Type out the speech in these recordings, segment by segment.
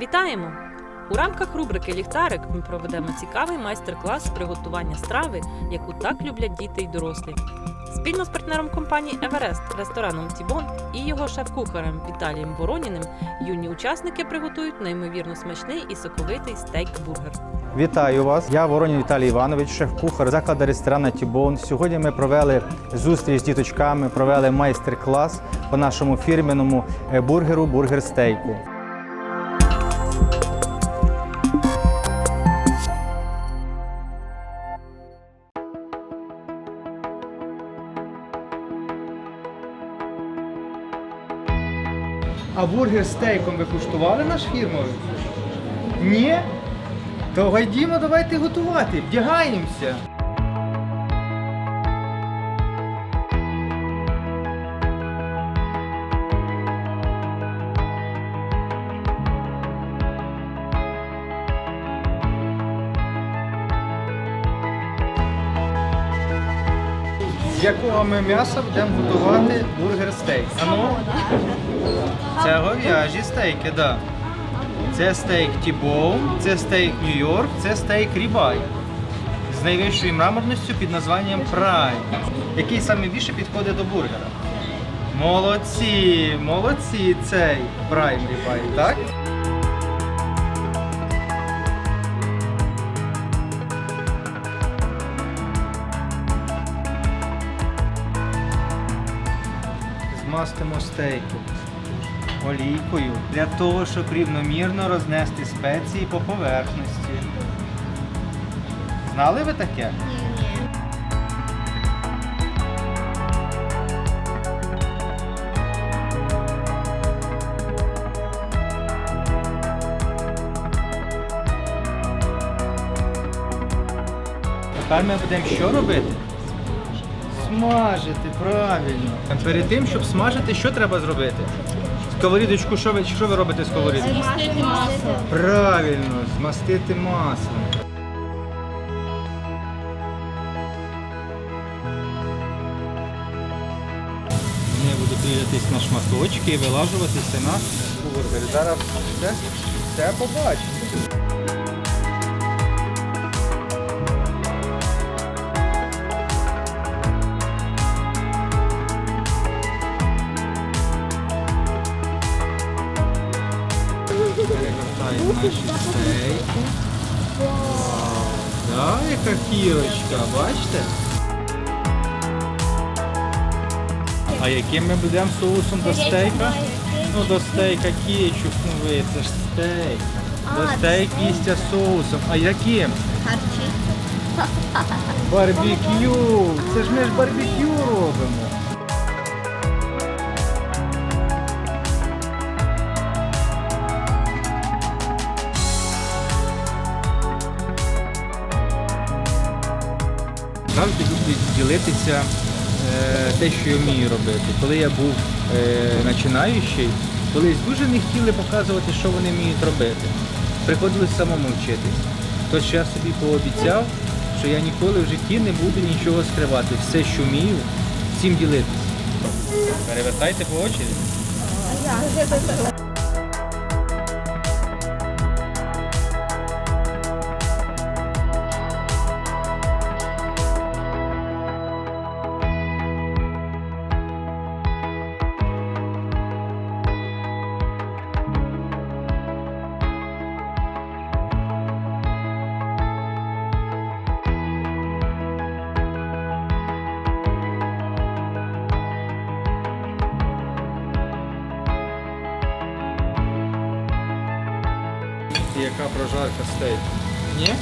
Вітаємо! У рамках рубрики Ліхтарик ми проведемо цікавий майстер-клас з приготування страви, яку так люблять діти й дорослі. Спільно з партнером компанії Еверест, рестораном Тібон і його шеф-кухарем Віталієм Вороніним юні учасники приготують неймовірно смачний і соковитий стейк-бургер. Вітаю вас! Я Воронін Віталій Іванович, шеф-кухар закладу ресторану Тібон. Сьогодні ми провели зустріч з діточками, провели майстер-клас по нашому фірменному е, бургеру бургер-стейку. А бургер з стейком ви куштували наш фірмовий? Ні? То гайдімо, давайте готувати, вдягаємося. З якого ми м'яса будемо готувати бургер стейк? Ану? Це говяжі стейки, так. Да. Це стейк T-bone, це стейк Нью-Йорк, це стейк Рібай. З найвищою мраморністю під названням Prime, який саме більше підходить до бургера. Молодці, молодці цей Prime Рібай, так? Змастимо стейки олійкою для того, щоб рівномірно рознести спеції по поверхності. Знали ви таке? Тепер ми будемо що робити? Смажити, правильно. Перед тим, щоб смажити, що треба зробити? Сковорідочку, що ви, що ви робите з сковорідочкою? Змастити масло. Правильно, змастити маслом. Вони будуть різатись на шматочки і вилажуватися на бургері. Зараз все, все побачите. Перегортаємо наші стейки. Да, яка кірочка, бачите? А яким ми будемо соусом до стейка? Ну до стейка кетчуп, ну ви, це ж стейк. До стейк їсться соусом. А яким? Харчі. Барбекю! Це ж ми ж барбекю робимо. Ділитися е, те, що я вмію робити. Коли я був е, починаючий, колись дуже не хотіли показувати, що вони вміють робити. Приходилось самому вчитись. Тож я собі пообіцяв, що я ніколи в житті не буду нічого скривати. Все, що вмію, всім ділитися. Перевертайте по очереді. Яка прожарка стейк? Ні?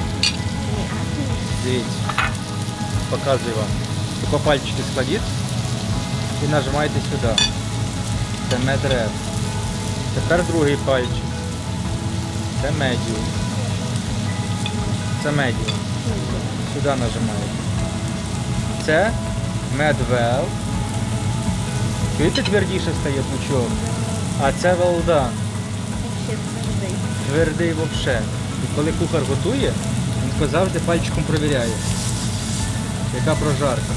Дивіться. Показую вам. Тако пальчики складіть і нажимаєте сюди. Це медред. Тепер другий пальчик. Це медіум. Це медіум. Сюди нажимаєте. Це медвел. Чуєте, твердіше стає пучок? А це велдан. Твердий вообще. І коли кухар готує, він завжди пальчиком провіряє, яка прожарка.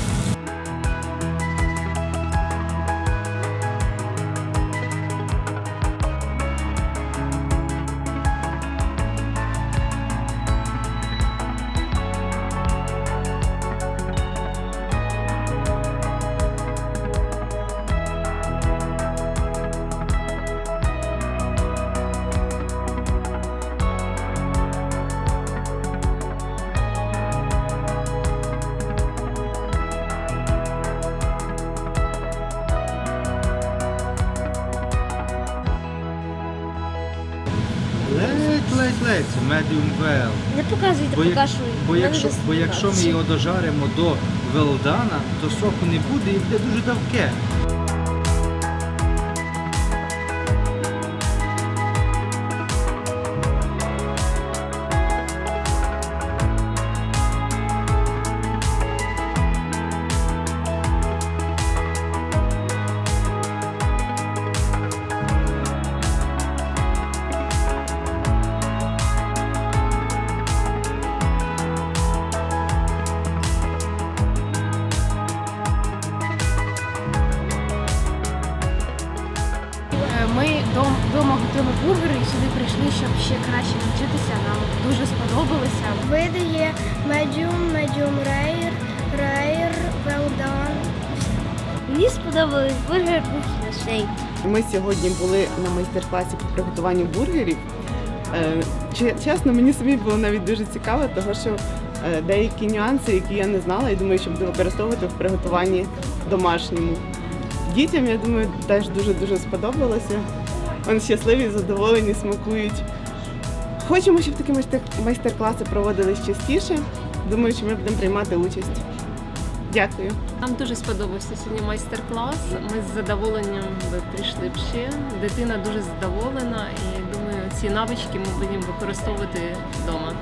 Ледь, ледь, ледь, медіум вел. Не показуйте, Бо, як- покажу. бо, якщо, бо якщо ми його дожаримо до велдана, то соку не буде і буде дуже давке. Вдома готуємо бургери і сюди прийшли, щоб ще краще навчитися. Нам дуже сподобалося. Види є medium rare, rare, well done. Мені сподобались бургер смачний. Ми сьогодні були на майстер-класі по приготуванню бургерів. Е, Чесно, мені самі було навіть дуже цікаво, тому що е, деякі нюанси, які я не знала, і думаю, що буду використовувати в приготуванні домашньому. Дітям, я думаю, теж дуже-дуже сподобалося. Вони щасливі, задоволені, смакують. Хочемо, щоб такі майстер- майстер-класи проводились частіше. Думаю, що ми будемо приймати участь. Дякую. Нам дуже сподобався сьогодні майстер-клас. Ми з задоволенням прийшли б ще. Дитина дуже задоволена і думаю, ці навички ми будемо використовувати вдома.